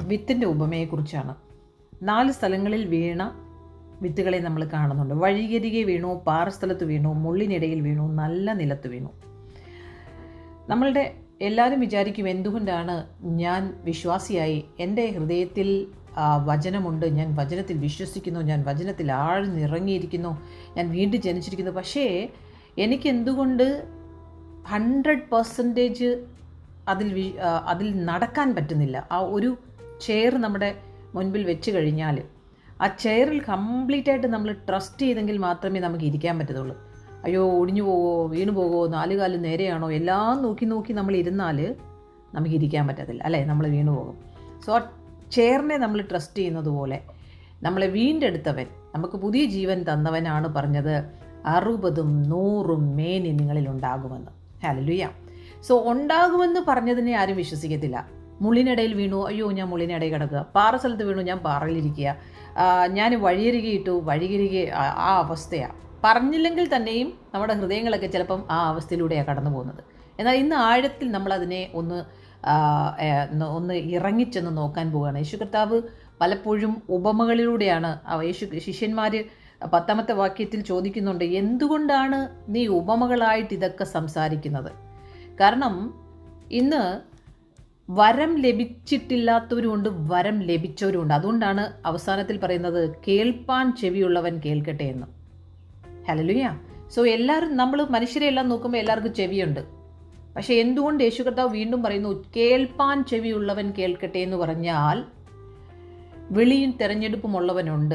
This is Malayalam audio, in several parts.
വിത്തിന്റെ ഉപമയെക്കുറിച്ചാണ്. നാല് സ്ഥലങ്ങളിൽ വീണ വിത്തുകളെ നമ്മൾ കാണുന്നുണ്ട്. വഴികരികെ വീണു പാറസ്ഥലത്ത് വീണു മുള്ളിനിടയിൽ വീണു നല്ല നിലത്ത് വീണു. നമ്മളുടെ എല്ലാവരും വിചാരിക്കും എന്തുകൊണ്ടാണ് ഞാൻ വിശ്വാസിയായി? എന്റെ ഹൃദയത്തിൽ വചനമുണ്ട്. ഞാൻ വചനത്തിൽ വിശ്വസിക്കുന്നു. ഞാൻ വചനത്തിൽ ആഴ്ന്നിറങ്ങിയിരിക്കുന്നു. ഞാൻ വീണ്ടും ജനിച്ചിരിക്കുന്നു. പക്ഷേ എനിക്ക് എന്തുകൊണ്ട് ഹൺഡ്രഡ് പെർസെന്റേജ് അതിൽ അതിൽ നടക്കാൻ പറ്റുന്നില്ല? ആ ഒരു ചെയർ നമ്മുടെ മുൻപിൽ വെച്ച് കഴിഞ്ഞാൽ ആ ചെയറിൽ കംപ്ലീറ്റ് ആയിട്ട് നമ്മൾ ട്രസ്റ്റ് ചെയ്തെങ്കിൽ മാത്രമേ നമുക്ക് ഇരിക്കാൻ പറ്റത്തുള്ളൂ. അയ്യോ ഒടിഞ്ഞു പോവോ വീണു പോവോ നാലുകാലം നേരെയാണോ എല്ലാം നോക്കി നോക്കി നമ്മൾ ഇരുന്നാൽ നമുക്ക് ഇരിക്കാൻ പറ്റത്തില്ല അല്ലേ? നമ്മൾ വീണു പോകും. സോ ആ ചെയറിനെ നമ്മൾ ട്രസ്റ്റ് ചെയ്യുന്നത് പോലെ നമ്മളെ വീണ്ടെടുത്തവൻ നമുക്ക് പുതിയ ജീവൻ തന്നവനാണ് പറഞ്ഞത് അറുപതും നൂറും മേനി നിങ്ങളിൽ ഉണ്ടാകുമെന്ന്. ഹലലുയ്യ സോ ഉണ്ടാകുമെന്ന് പറഞ്ഞതിനെ ആരും വിശ്വസിക്കത്തില്ല. മുള്ളിനിടയിൽ വീണു. അയ്യോ ഞാൻ മുള്ളിനിടയിൽ കിടക്കുക. പാറ സ്ഥലത്ത് വീണു. ഞാൻ പാറയിലിരിക്കുക. ഞാൻ വഴിയരികെ ഇട്ടു. വഴിയരികെ ആ അവസ്ഥയാണ് പറഞ്ഞില്ലെങ്കിൽ തന്നെയും നമ്മുടെ ഹൃദയങ്ങളൊക്കെ ചിലപ്പം ആ അവസ്ഥയിലൂടെയാണ് കടന്നു പോകുന്നത്. എന്നാൽ ഇന്ന് ആഴത്തിൽ നമ്മളതിനെ ഒന്ന് ഒന്ന് ഇറങ്ങിച്ചെന്ന് നോക്കാൻ പോവുകയാണ്. യേശു കർത്താവ് പലപ്പോഴും ഉപമകളിലൂടെയാണ് യേശു ശിഷ്യന്മാർ പത്താമത്തെ വാക്യത്തിൽ ചോദിക്കുന്നുണ്ട് എന്തുകൊണ്ടാണ് നീ ഉപമകളായിട്ട് ഇതൊക്കെ സംസാരിക്കുന്നത്? കാരണം ഇന്ന് വരം ലഭിച്ചിട്ടില്ലാത്തവരുമുണ്ട് വരം ലഭിച്ചവരുമുണ്ട്. അതുകൊണ്ടാണ് അവസാനത്തിൽ പറയുന്നത് കേൾപ്പാൻ ചെവിയുള്ളവൻ കേൾക്കട്ടെ എന്ന്. ഹലലുയ സോ എല്ലാവരും നമ്മൾ മനുഷ്യരെ എല്ലാം നോക്കുമ്പോൾ എല്ലാവർക്കും ചെവിയുണ്ട്. പക്ഷേ എന്തുകൊണ്ട് യേശു കർത്താവ് വീണ്ടും പറയുന്നു കേൾപ്പാൻ ചെവിയുള്ളവൻ കേൾക്കട്ടെ എന്ന് പറഞ്ഞാൽ വെളിയും തിരഞ്ഞെടുപ്പുമുള്ളവനുണ്ട്.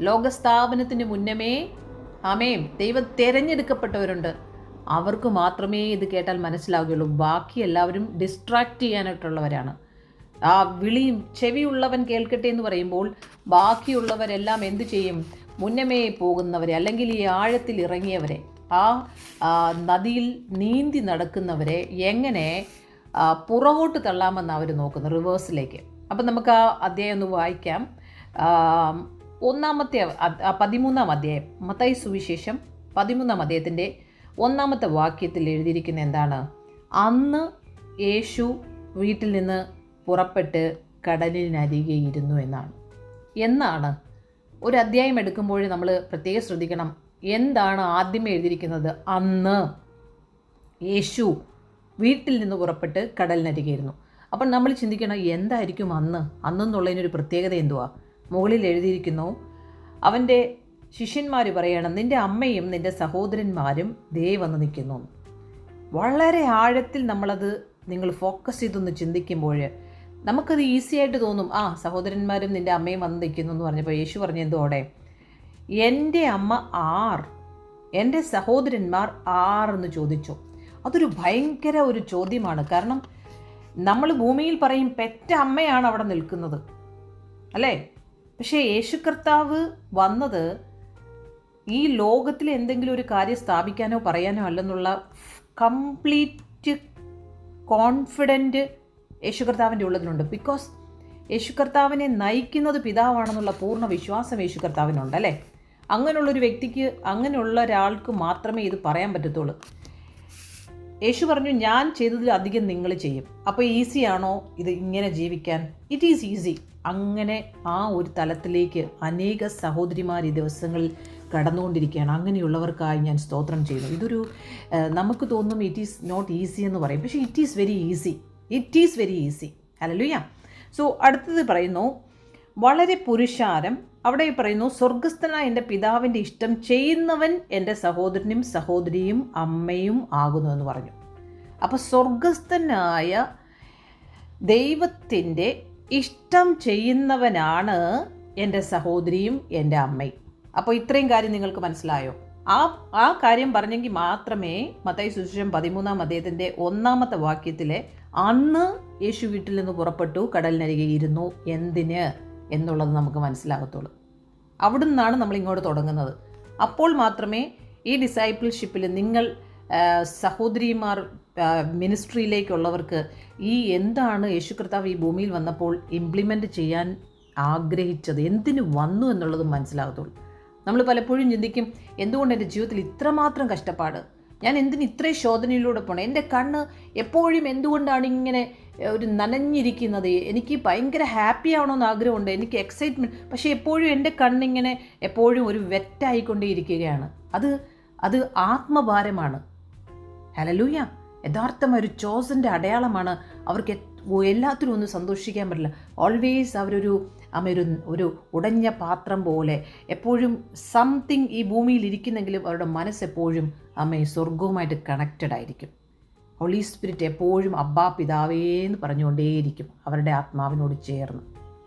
ലോകസ്ഥാപനത്തിന് മുന്നമേ ആമേം ദൈവം തിരഞ്ഞെടുക്കപ്പെട്ടവരുണ്ട്. അവർക്ക് മാത്രമേ ഇത് കേട്ടാൽ മനസ്സിലാവുകയുള്ളൂ. ബാക്കി എല്ലാവരും ഡിസ്ട്രാക്റ്റ് ചെയ്യാനായിട്ടുള്ളവരാണ്. ആ വിളിയും ചെവിയുള്ളവൻ കേൾക്കട്ടെ എന്ന് പറയുമ്പോൾ ബാക്കിയുള്ളവരെല്ലാം എന്തു ചെയ്യും? മുന്നമേ പോകുന്നവരെ അല്ലെങ്കിൽ ഈ ആഴത്തിൽ ഇറങ്ങിയവരെ ആ നദിയിൽ നീന്തി നടക്കുന്നവരെ എങ്ങനെ പുറകോട്ട് തള്ളാമെന്ന് അവർ നോക്കുന്നു റിവേഴ്സിലേക്ക് അപ്പം നമുക്ക് ആ അധ്യായം ഒന്ന് വായിക്കാം. ഒന്നാമത്തെ പതിമൂന്നാം അധ്യായം മത്തായി സുവിശേഷം പതിമൂന്നാം അധ്യായത്തിന്റെ ഒന്നാമത്തെ വാക്യത്തിൽ എഴുതിയിരിക്കുന്ന എന്താണ്? അന്ന് യേശു വീട്ടിൽ നിന്ന് പുറപ്പെട്ട് കടലിനരികെ ഇരുന്നു എന്നാണ്. എന്നാണ്? ഒരു അധ്യായം എടുക്കുമ്പോൾ നമ്മൾ പ്രത്യേകം ശ്രദ്ധിക്കണം. എന്താണ് ആദ്യം എഴുതിയിരിക്കുന്നത്? അന്ന് യേശു വീട്ടിൽ നിന്ന് പുറപ്പെട്ട് കടലിനരികെ ഇരുന്നു. അപ്പം നമ്മൾ ചിന്തിക്കണം എന്തായിരിക്കും അന്ന്? അന്നെന്നുള്ളതിനൊരു പ്രത്യേകത എന്തുവാ? മുകളിൽ എഴുതിയിരിക്കുന്നു അവന്റെ ശിഷ്യന്മാർ പറയണം നിന്റെ അമ്മയും നിന്റെ സഹോദരന്മാരും ദേ വന്ന് നിൽക്കുന്നു. വളരെ ആഴത്തിൽ നമ്മളത് നിങ്ങൾ ഫോക്കസ് ചെയ്തൊന്ന് ചിന്തിക്കുമ്പോൾ നമുക്കത് ഈസി ആയിട്ട് തോന്നും ആ സഹോദരന്മാരും നിന്റെ അമ്മയും വന്ന് നിൽക്കുന്നു എന്ന് പറഞ്ഞപ്പോൾ യേശു പറഞ്ഞു എന്തോടെ എന്റെ അമ്മ ആർ എന്റെ സഹോദരന്മാർ ആർ എന്ന് ചോദിച്ചു. അതൊരു ഭയങ്കര ഒരു ചോദ്യമാണ്. കാരണം നമ്മൾ ഭൂമിയിൽ പറയും പെറ്റ അമ്മയാണ് അവിടെ നിൽക്കുന്നത്. അല്ലേ? പക്ഷേ യേശു കർത്താവ് വന്നത് ഈ ലോകത്തിൽ എന്തെങ്കിലും ഒരു കാര്യം സ്ഥാപിക്കാനോ പറയാനോ അല്ലെന്നുള്ള കംപ്ലീറ്റ് കോൺഫിഡന്റ് യേശു കർത്താവിന്റെ ഉള്ളതിലുണ്ട് ബിക്കോസ് യേശു കർത്താവിനെ നയിക്കുന്നത് പിതാവാണെന്നുള്ള പൂർണ വിശ്വാസം യേശു കർത്താവിനുണ്ട് അല്ലേ? അങ്ങനെയുള്ളൊരു വ്യക്തിക്ക് അങ്ങനെയുള്ള ഒരാൾക്ക് മാത്രമേ ഇത് പറയാൻ പറ്റത്തുള്ളൂ. യേശു പറഞ്ഞു ഞാൻ ചെയ്തതിലധികം നിങ്ങൾ ചെയ്യും. അപ്പോൾ ഈസിയാണോ ഇത് ഇങ്ങനെ ജീവിക്കാൻ? ഇറ്റ് ഈസ് ഈസി അങ്ങനെ ആ ഒരു തലത്തിലേക്ക് അനേക സഹോദരിമാർ ഈ ദിവസങ്ങളിൽ കടന്നുകൊണ്ടിരിക്കുകയാണ്. അങ്ങനെയുള്ളവർക്കായി ഞാൻ സ്തോത്രം ചെയ്യുന്നു. ഇതൊരു നമുക്ക് തോന്നും ഇറ്റ് ഈസ് നോട്ട് ഈസി എന്ന് പറയും. പക്ഷേ it is very easy it is very easy alleluia so അടുത്തത് പറയുന്നു വളരെ പുരുഷാരം. അവിടെ പറയുന്നു സ്വർഗസ്ഥനായ എന്റെ പിതാവിന്റെ ഇഷ്ടം ചെയ്യുന്നവൻ എന്റെ സഹോദരനും സഹോദരിയും അമ്മയും ആകുന്നു എന്ന് പറഞ്ഞു. അപ്പോൾ സ്വർഗസ്ഥനായ ദൈവത്തിന്റെ ഇഷ്ടം ചെയ്യുന്നവനാണ് എന്റെ സഹോദരിയും എന്റെ അമ്മയും. അപ്പോൾ ഇത്രയും കാര്യം നിങ്ങൾക്ക് മനസ്സിലായോ? ആ ആ കാര്യം പറഞ്ഞെങ്കിൽ മാത്രമേ മത്തായി സുശേഷം പതിമൂന്നാം അദ്ദേഹത്തിന്റെ ഒന്നാമത്തെ വാക്യത്തിലെ അന്ന് യേശു വീട്ടിൽ നിന്ന് പുറപ്പെട്ടു കടലിനരികെ ഇരുന്നു. എന്തിന്? എന്നുള്ളത് നമുക്ക് മനസ്സിലാകത്തുള്ളൂ. അവിടെ നിന്നാണ് നമ്മൾ ഇങ്ങോട്ട് തുടങ്ങുന്നത്. അപ്പോൾ മാത്രമേ ഈ ഡിസൈപ്പിൾഷിപ്പിൽ നിങ്ങൾ സഹോദരിമാർ മിനിസ്ട്രിയിലേക്കുള്ളവർക്ക് ഈ എന്താണ് യേശു കർത്താവ് ഈ ഭൂമിയിൽ വന്നപ്പോൾ ഇംപ്ലിമെന്റ് ചെയ്യാൻ ആഗ്രഹിച്ചത്? എന്തിനു വന്നു എന്നുള്ളത് മനസ്സിലാകത്തുള്ളൂ. നമ്മൾ പലപ്പോഴും ചിന്തിക്കും എന്തുകൊണ്ട് എന്റെ ജീവിതത്തിൽ ഇത്രമാത്രം കഷ്ടപ്പാട്? ഞാൻ എന്തിന് ഇത്രയും ശോധനയിലൂടെ പോകണം എന്റെ കണ്ണ് എപ്പോഴും എന്തുകൊണ്ടാണ് ഇങ്ങനെ ഒരു നനഞ്ഞിരിക്കുന്നത്? എനിക്ക് ഭയങ്കര ഹാപ്പി ആവണമെന്ന് ആഗ്രഹമുണ്ട്. എനിക്ക് എക്സൈറ്റ്മെന്റ് പക്ഷേ എപ്പോഴും എന്റെ കണ്ണിങ്ങനെ എപ്പോഴും ഒരു വെറ്റായിക്കൊണ്ടേയിരിക്കുകയാണ്. അത് അത് ആത്മഭാരമാണ്. ഹലലൂയ യഥാർത്ഥമായ ഒരു ചോസിന്റെ അടയാളമാണ്. അവർക്ക് എല്ലാത്തിനും ഒന്നും സന്തോഷിക്കാൻ പറ്റില്ല. ഓൾവേസ് അവരൊരു അമ്മ ഒരു ഉടഞ്ഞ പാത്രം പോലെ എപ്പോഴും സംതിങ് ഈ ഭൂമിയിൽ ഇരിക്കുന്നെങ്കിലും അവരുടെ മനസ്സെപ്പോഴും അമ്മ സ്വർഗവുമായിട്ട് കണക്റ്റഡ് ആയിരിക്കും. ഹോളി സ്പിരിറ്റ് എപ്പോഴും അബ്ബാ പിതാവേ എന്ന് പറഞ്ഞുകൊണ്ടേയിരിക്കും അവരുടെ ആത്മാവിനോട് ചേർന്ന്.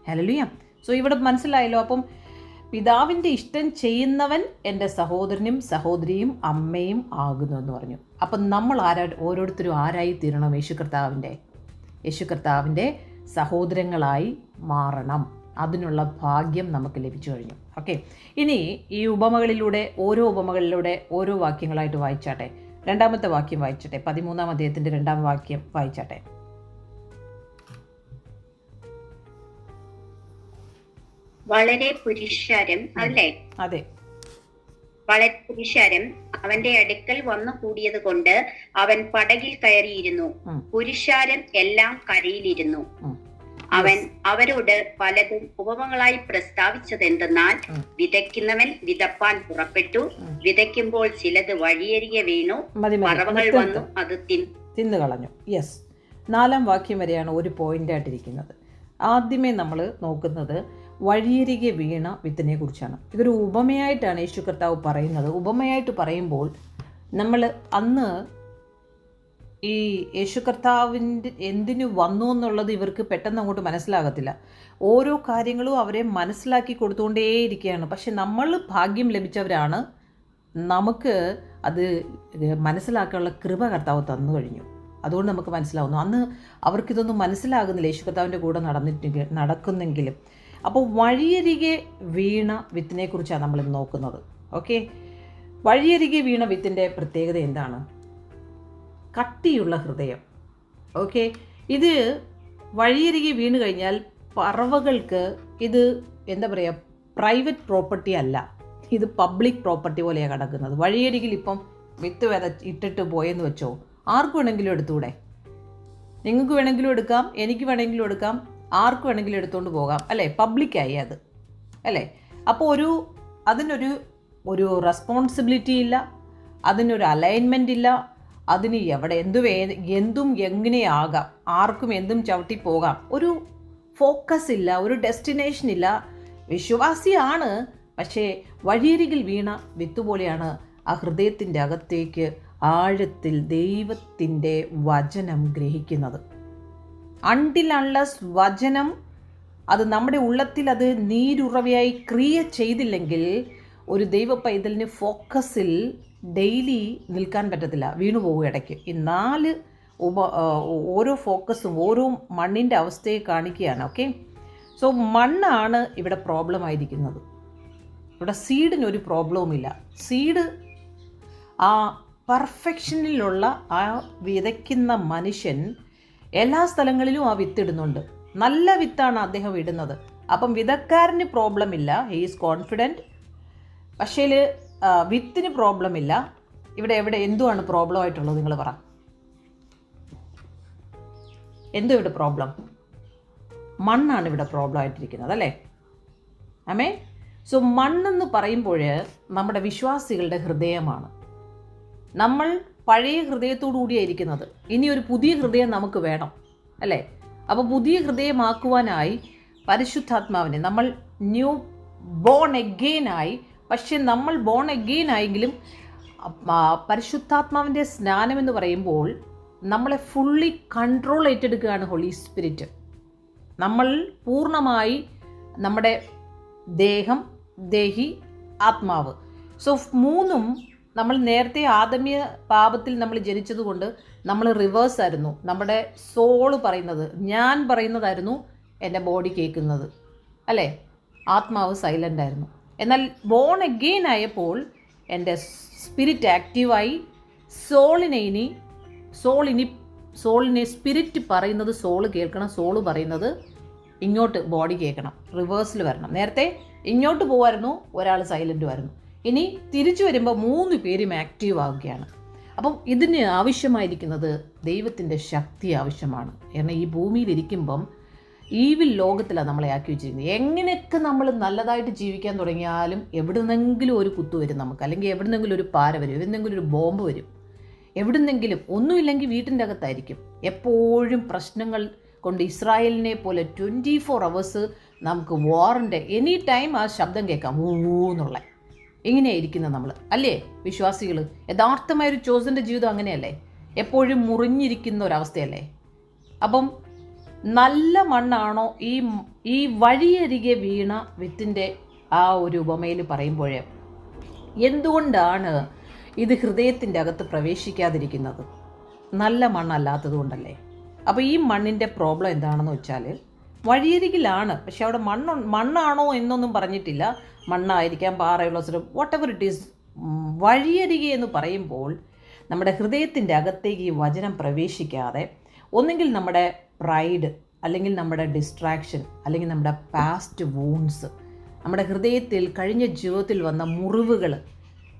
ഹലലുയ സോ ഇവിടെ മനസ്സിലായല്ലോ അപ്പം പിതാവിന്റെ ഇഷ്ടം ചെയ്യുന്നവൻ എന്റെ സഹോദരനും സഹോദരിയും അമ്മയും ആകുന്നു എന്ന് പറഞ്ഞു. അപ്പം നമ്മൾ ആരാ ഓരോരുത്തരും ആരായി തീരണം യേശു കർത്താവിന്റെ യേശു കർത്താവിന്റെ സഹോദരങ്ങളായി മാറണം. അതിനുള്ള ഭാഗ്യം നമുക്ക് ലഭിച്ചു കഴിഞ്ഞു. ഓക്കെ ഇനി ഈ ഉപമകളിലൂടെ ഓരോ ഉപമകളിലൂടെ ഓരോ വാക്യങ്ങളായിട്ട് വായിച്ചാട്ടെ. രണ്ടാമത്തെ വാക്യം വായിച്ചട്ടെ. പതിമൂന്നാം അദ്ദേഹത്തിന്റെ രണ്ടാം വാക്യം വായിച്ചാട്ടെ. വളരെ പുരുഷാരം അല്ലേ? അതെ. വളരെ പുരുഷാരം. അവന്റെ അടുക്കൽ വന്നു കൂടിയത് കൊണ്ട് അവൻ പടകിൽ കയറിയിരുന്നു. പുരുഷാരം എല്ലാം കരയിലിരുന്നു. അവൻ അവരോട് പലതും ഉപമകളായി പ്രസ്താവിച്ചത് എന്തെന്നാൽ വിതയ്ക്കുന്നവൻ വിതപ്പാൻ പുറപ്പെട്ടു. വിതയ്ക്കുമ്പോൾ ചിലത് വഴിയരികെ വീണു. പറവകൾ വന്നു. അത് തിന്നു കളഞ്ഞു. യെസ് നാലാം വാക്യം വരെയാണ് ഒരു പോയിന്റായിട്ടിരിക്കുന്നത് ആദ്യമേ നമ്മൾ നോക്കുന്നത് വഴിയരികെ വീണ വിത്തിനെ കുറിച്ചാണ്. ഇതൊരു ഉപമയായിട്ടാണ് യേശു കർത്താവ് പറയുന്നത്. ഉപമയായിട്ട് പറയുമ്പോൾ നമ്മൾ അന്ന് ഈ യേശു കർത്താവിന്റെ എന്തിനു വന്നു എന്നുള്ളത് ഇവർക്ക് പെട്ടെന്ന് അങ്ങോട്ട് മനസ്സിലാകത്തില്ല. ഓരോ കാര്യങ്ങളും അവരെ മനസ്സിലാക്കി കൊടുത്തുകൊണ്ടേയിരിക്കുകയാണ്. പക്ഷെ നമ്മൾ ഭാഗ്യം ലഭിച്ചവരാണ്. നമുക്ക് അത് മനസ്സിലാക്കാനുള്ള കൃപ കർത്താവ് തന്നു കഴിഞ്ഞു. അതുകൊണ്ട് നമുക്ക് മനസ്സിലാവുന്നു. അന്ന് അവർക്കിതൊന്നും മനസ്സിലാകുന്നില്ല. യേശു കർത്താവിന്റെ കൂടെ നടന്നിട്ട് നടക്കുന്നെങ്കിലും. അപ്പോൾ വഴിയരികെ വീണ വിത്തിനെക്കുറിച്ചാണ് നമ്മൾ നോക്കുന്നത്. ഓക്കെ? വഴിയരികെ വീണ വിത്തിന്റെ പ്രത്യേകത എന്താണ്? കട്ടിയുള്ള ഹൃദയം. ഓക്കെ? ഇത് വഴിയരികെ വീണ് കഴിഞ്ഞാൽ പറവകൾക്ക് ഇത് എന്താ പറയുക പ്രൈവറ്റ് പ്രോപ്പർട്ടി അല്ല. ഇത് പബ്ലിക് പ്രോപ്പർട്ടി പോലെയാണ് കിടക്കുന്നത്. വഴിയരികിൽ ഇപ്പം വിത്ത് വിത ഇട്ടിട്ട് പോയെന്ന് വെച്ചോ. ആർക്ക് വേണമെങ്കിലും എടുത്തൂടെ? നിങ്ങൾക്ക് വേണമെങ്കിലും എടുക്കാം എനിക്ക് വേണമെങ്കിലും എടുക്കാം ആർക്ക് വേണമെങ്കിലും എടുത്തുകൊണ്ട് പോകാം. അല്ലേ? പബ്ലിക്കായി അത്. അല്ലേ? അപ്പോൾ ഒരു അതിനൊരു ഒരു റെസ്പോൺസിബിലിറ്റി ഇല്ല. അതിനൊരു അലൈൻമെന്റ് ഇല്ല. അതിന് എവിടെ എന്തു എന്തും എങ്ങനെയാകാം ആർക്കും എന്തും ചവിട്ടി പോകാം. ഒരു ഫോക്കസ് ഇല്ല ഒരു ഡെസ്റ്റിനേഷൻ ഇല്ല. വിശ്വാസിയാണ് പക്ഷേ വഴിയരികിൽ വീണ വിത്തുപോലെയാണ് ആ ഹൃദയത്തിന്റെ അകത്തേക്ക് ആഴത്തിൽ ദൈവത്തിന്റെ വചനം ഗ്രഹിക്കുന്നത്. അൺലസ് വചനം അത് നമ്മുടെ ഉള്ളത്തിൽ അത് നീരുറവയായി ക്രിയ ചെയ്തില്ലെങ്കിൽ ഒരു ദൈവ പൈതലിന് ഫോക്കസിൽ ഡെയിലി നിൽക്കാൻ പറ്റത്തില്ല. വീണു പോകും ഇടയ്ക്ക്. ഈ നാല് ഉപ ഓരോ ഫോക്കസും ഓരോ മണ്ണിന്റെ അവസ്ഥയെ കാണിക്കുകയാണ് ഓക്കെ? സോ മണ്ണാണ് ഇവിടെ പ്രോബ്ലം ആയിരിക്കുന്നത്. ഇവിടെ സീഡിന് ഒരു പ്രോബ്ലവുമില്ല സീഡ് ആ പെർഫെക്ഷനിലുള്ള ആ വിതയ്ക്കുന്ന മനുഷ്യൻ എല്ലാ സ്ഥലങ്ങളിലും ആ വിത്തിടുന്നുണ്ട് നല്ല വിത്താണ് അദ്ദേഹം ഇടുന്നത്. അപ്പം വിതക്കാരന് പ്രോബ്ലം ഇല്ല. ഹീ ഈസ് കോൺഫിഡന്റ് പക്ഷേ വിത്തിന് പ്രോബ്ലം ഇല്ല. ഇവിടെ എവിടെ എന്തുമാണ് പ്രോബ്ലം ആയിട്ടുള്ളത് നിങ്ങൾ പറ. എന്തോ ഇവിടെ പ്രോബ്ലം മണ്ണാണ് ഇവിടെ പ്രോബ്ലം ആയിട്ടിരിക്കുന്നത് അല്ലേ? ആമേ സോ മണ്ണെന്ന് പറയുമ്പോൾ നമ്മുടെ വിശ്വാസികളുടെ ഹൃദയമാണ്. നമ്മൾ പഴയ ഹൃദയത്തോടു കൂടിയായിരിക്കുന്നത് ഇനി ഒരു പുതിയ ഹൃദയം നമുക്ക് വേണം അല്ലേ? അപ്പോൾ പുതിയ ഹൃദയമാക്കുവാനായി പരിശുദ്ധാത്മാവിനെ നമ്മൾ ന്യൂ ബോൺ എഗെയിനായി ആയി പക്ഷെ നമ്മൾ ബോൺ എഗെയിൻ ആയെങ്കിലും പരിശുദ്ധാത്മാവിന്റെ സ്നാനം എന്ന് പറയുമ്പോൾ നമ്മളെ ഫുള്ളി കൺട്രോൾ ഏറ്റെടുക്കുകയാണ് ഹോളി സ്പിരിറ്റ് നമ്മൾ പൂർണമായി നമ്മുടെ ദേഹം ദേഹി ആത്മാവ്. സോ മൂന്നും നമ്മൾ നേരത്തെ ആദമ്യ പാപത്തിൽ നമ്മൾ ജനിച്ചതുകൊണ്ട് നമ്മൾ റിവേഴ്സ് ആയിരുന്നു. നമ്മുടെ സോൾ പറയുന്നത് ഞാൻ പറയുന്നതായിരുന്നു എന്റെ ബോഡി കേൾക്കുന്നത്. അല്ലേ? ആത്മാവ് സൈലന്റ് ആയിരുന്നു. എന്നാൽ ബോൺ എഗെയിൻ ആയപ്പോൾ എന്റെ സ്പിരിറ്റ് ആക്റ്റീവായി സോളിനെ ഇനി സോൾ ഇനി സോളിനെ സ്പിരിറ്റ് പറയുന്നത് സോൾ കേൾക്കണം സോൾ പറയുന്നത് ഇങ്ങോട്ട് ബോഡി കേൾക്കണം റിവേഴ്സിൽ വരണം. നേരത്തെ ഇങ്ങോട്ട് പോകുമായിരുന്നു ഒരാൾ സൈലന്റ് ആയിരുന്നു. ഇനി തിരിച്ചു വരുമ്പോൾ മൂന്ന് പേരും ആക്റ്റീവ് ആവുകയാണ്. അപ്പം ഇതിന് ആവശ്യമായിരിക്കുന്നത് ദൈവത്തിന്റെ ശക്തി ആവശ്യമാണ്. കാരണം ഈ ഭൂമിയിൽ ഇരിക്കുമ്പം ഈവിൽ ലോകത്തിലാണ് നമ്മളെ ആക്കി വെച്ചിരിക്കുന്നത്. എങ്ങനെയൊക്കെ നമ്മൾ നല്ലതായിട്ട് ജീവിക്കാൻ തുടങ്ങിയാലും എവിടുന്നെങ്കിലും ഒരു കുത്തു വരും നമുക്ക്. അല്ലെങ്കിൽ എവിടുന്നെങ്കിലും ഒരു പാര വരും എവിടുന്നെങ്കിലും ഒരു ബോംബ് വരും. എവിടുന്നെങ്കിലും ഒന്നുമില്ലെങ്കിൽ വീട്ടിന്റെ അകത്തായിരിക്കും. എപ്പോഴും പ്രശ്നങ്ങൾ കൊണ്ട് ഇസ്രായേലിനെ പോലെ ട്വന്റി ഫോർ അവേഴ്സ് നമുക്ക് വാറിന്റെ എനി ടൈം ആ ശബ്ദം കേൾക്കാം. ഊ എന്നുള്ള. ഇങ്ങനെയായിരിക്കുന്നത് നമ്മൾ അല്ലേ വിശ്വാസികൾ യഥാർത്ഥമായ ഒരു ചോസന്റെ ജീവിതം അങ്ങനെയല്ലേ? എപ്പോഴും മുറിഞ്ഞിരിക്കുന്ന ഒരവസ്ഥയല്ലേ? അപ്പം നല്ല മണ്ണാണോ ഈ ഈ വഴിയരികെ വീണ വിത്തിന്റെ ആ ഒരു ഉപമയിൽ പറയുമ്പോഴേ എന്തുകൊണ്ടാണ് ഇത് ഹൃദയത്തിന്റെ അകത്ത് പ്രവേശിക്കാതിരിക്കുന്നത്? നല്ല മണ്ണല്ലാത്തത് കൊണ്ടല്ലേ? അപ്പോൾ ഈ മണ്ണിന്റെ പ്രോബ്ലം എന്താണെന്ന് വെച്ചാൽ വഴിയരികിലാണ്. പക്ഷെ അവിടെ മണ്ണ് മണ്ണാണോ എന്നൊന്നും പറഞ്ഞിട്ടില്ല. മണ്ണായിരിക്കാം പാറയുള്ള സ്ഥലം വാട്ട് എവർ ഇറ്റ് ഈസ് വഴിയരികെ എന്ന് പറയുമ്പോൾ നമ്മുടെ ഹൃദയത്തിന്റെ അകത്തേക്ക് ഈ വചനം പ്രവേശിക്കാതെ ഒന്നെങ്കിൽ നമ്മുടെ പ്രൈഡ് അല്ലെങ്കിൽ നമ്മുടെ ഡിസ്ട്രാക്ഷൻ അല്ലെങ്കിൽ നമ്മുടെ പാസ്റ്റ് വൂൺസ് നമ്മുടെ ഹൃദയത്തിൽ കഴിഞ്ഞ ജീവിതത്തിൽ വന്ന മുറിവുകൾ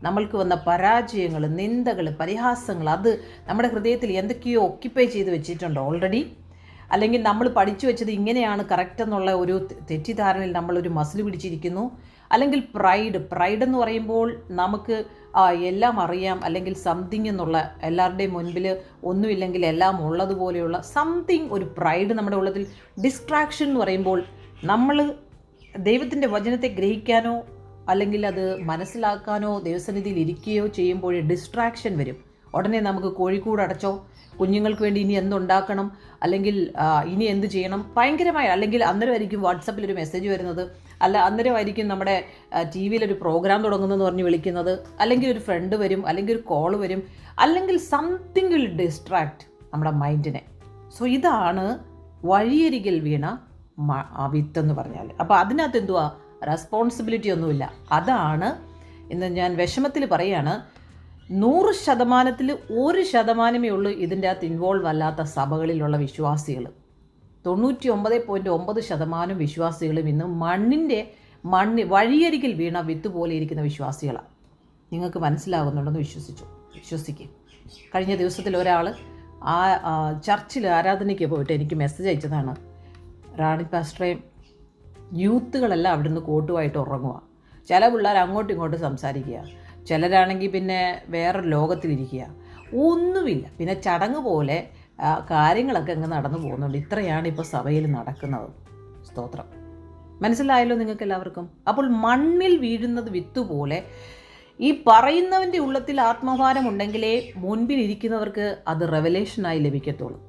നമ്മൾക്ക് വന്ന പരാജയങ്ങൾ നിന്ദകൾ പരിഹാസങ്ങൾ അത് നമ്മുടെ ഹൃദയത്തിൽ എന്തൊക്കെയോ ഒക്യുപ്പൈ ചെയ്ത് വെച്ചിട്ടുണ്ട് ഓൾറെഡി അല്ലെങ്കിൽ നമ്മൾ പഠിച്ചു വെച്ചത് ഇങ്ങനെയാണ് കറക്റ്റ് എന്നുള്ള ഒരു തെറ്റിദ്ധാരണയിൽ നമ്മളൊരു മസിൽ പിടിച്ചിരിക്കുന്നു. അല്ലെങ്കിൽ പ്രൈഡ് പ്രൈഡ് എന്ന് പറയുമ്പോൾ നമുക്ക് എല്ലാം അറിയാം അല്ലെങ്കിൽ സംതിങ് എന്നുള്ള എല്ലാവരുടെയും മുൻപിൽ ഒന്നുമില്ലെങ്കിൽ എല്ലാം ഉള്ളതുപോലെയുള്ള സംതിങ് ഒരു പ്രൈഡ് നമ്മുടെ ഉള്ളതിൽ ഡിസ്ട്രാക്ഷൻ എന്ന് പറയുമ്പോൾ നമ്മൾ ദൈവത്തിന്റെ വചനത്തെ ഗ്രഹിക്കാനോ അല്ലെങ്കിൽ അത് മനസ്സിലാക്കാനോ ദൈവസന്നിധിയിൽ ഇരിക്കുകയോ ചെയ്യുമ്പോൾ ഡിസ്ട്രാക്ഷൻ വരും. ഉടനെ നമുക്ക് കോഴിക്കൂട് അടച്ചോ കുഞ്ഞുങ്ങൾക്ക് വേണ്ടി ഇനി എന്തുണ്ടാക്കണം അല്ലെങ്കിൽ ഇനി എന്ത് ചെയ്യണം ഭയങ്കരമായി അല്ലെങ്കിൽ അന്നേരമായിരിക്കും വാട്സപ്പിൽ ഒരു മെസ്സേജ് വരുന്നത് അല്ല അന്നേരമായിരിക്കും നമ്മുടെ ടി വിയിലൊരു പ്രോഗ്രാം തുടങ്ങുന്നതെന്ന് പറഞ്ഞ് വിളിക്കുന്നത്. അല്ലെങ്കിൽ ഒരു ഫ്രണ്ട് വരും അല്ലെങ്കിൽ ഒരു കോൾ വരും അല്ലെങ്കിൽ സംതിങ് വിൽ ഡിസ്ട്രാക്ട് നമ്മുടെ മൈൻഡിനെ സോ ഇതാണ് വഴിയരികിൽ വീണ മ- എന്ന് പറഞ്ഞാൽ അപ്പോൾ അതിനകത്ത് എന്തുവാ? റെസ്പോൺസിബിലിറ്റി ഒന്നുമില്ല. അതാണ് ഇന്ന് ഞാൻ വിഷമത്തിൽ പറയാണ് നൂറ് ശതമാനത്തിൽ ഒരു ശതമാനമേ ഉള്ളൂ ഇതിന്റെ അകത്ത് ഇൻവോൾവ് അല്ലാത്ത സഭകളിലുള്ള വിശ്വാസികൾ തൊണ്ണൂറ്റി ഒമ്പത് പോയിന്റ് ഒമ്പത് ശതമാനം വിശ്വാസികളും ഇന്ന് മണ്ണിന്റെ മണ്ണ് വഴിയരികിൽ വീണ വിത്ത് പോലെ ഇരിക്കുന്ന വിശ്വാസികളാണ്. നിങ്ങൾക്ക് മനസ്സിലാകുന്നുണ്ടെന്ന് വിശ്വസിച്ചു. വിശ്വസിക്കും. കഴിഞ്ഞ ദിവസത്തിൽ ഒരാൾ ആ ചർച്ചിൽ ആരാധനയ്ക്ക് പോയിട്ട് എനിക്ക് മെസ്സേജ് അയച്ചതാണ്. റാണി പാസ്റ്ററേയും യൂത്തുകളെല്ലാം അവിടുന്ന് കോട്ടുമായിട്ട് ഉറങ്ങുക ചില പിള്ളേർ അങ്ങോട്ടും ഇങ്ങോട്ടും സംസാരിക്കുക. ചിലരാണെങ്കിൽ പിന്നെ വേറെ ലോകത്തിലിരിക്കുക. ഒന്നുമില്ല. പിന്നെ ചടങ്ങ് പോലെ കാര്യങ്ങളൊക്കെ അങ്ങ് നടന്നു പോകുന്നുണ്ട്. ഇത്രയാണ് ഇപ്പോൾ സഭയിൽ നടക്കുന്നത്. സ്തോത്രം. മനസ്സിലായല്ലോ നിങ്ങൾക്ക് എല്ലാവർക്കും അപ്പോൾ മണ്ണിൽ വീഴുന്നത് വിത്തുപോലെ ഈ പറയുന്നവന്റെ ഉള്ളത്തിൽ ആത്മഭാരം ഉണ്ടെങ്കിലേ മുൻപിൽ ഇരിക്കുന്നവർക്ക് അത് റെവലേഷനായി ലഭിക്കത്തുള്ളൂ.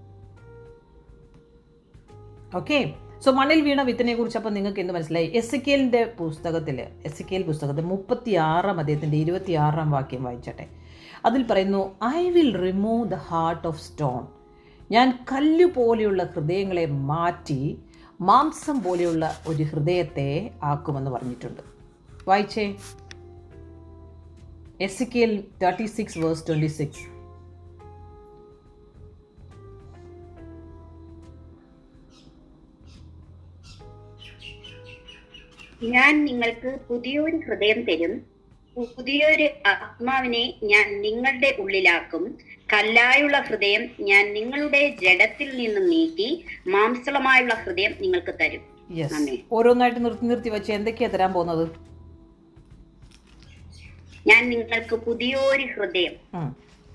ഓക്കെ സോ മണ്ണിൽ വീണ വിത്തിനെ കുറിച്ച് അപ്പോൾ നിങ്ങൾക്ക് എന്ത് മനസ്സിലായി? എസ് കെലിന്റെ പുസ്തകത്തിൽ എസ് കെൽ പുസ്തകത്തിൽ മുപ്പത്തി ആറാം അദ്ദേഹത്തിന്റെ ഇരുപത്തി ആറാം വാക്യം വായിച്ചട്ടെ. അതിൽ പറയുന്നു I will remove the heart of stone ഞാൻ കല്ല് പോലെയുള്ള ഹൃദയങ്ങളെ മാറ്റി മാംസം പോലെയുള്ള ഒരു ഹൃദയത്തെ ആക്കുമെന്ന് പറഞ്ഞിട്ടുണ്ട്. വായിച്ചേ. Ezekiel thirty six verse twenty six ഞാൻ നിങ്ങൾക്ക് പുതിയൊരു ഹൃദയം തരും. പുതിയൊരു ആത്മാവിനെ ഞാൻ നിങ്ങളുടെ ഉള്ളിലാക്കും. കല്ലായുള്ള ഹൃദയം ഞാൻ നിങ്ങളുടെ ജഡത്തിൽ നിന്ന് നീക്കി മാംസളമായുള്ള ഹൃദയം നിങ്ങൾക്ക് തരും. ഓരോന്നായിട്ട് നിർത്തി നിർത്തി വെച്ച് എന്തൊക്കെയാ തരാൻ പോകുന്നത്? ഞാൻ നിങ്ങൾക്ക് പുതിയൊരു ഹൃദയം.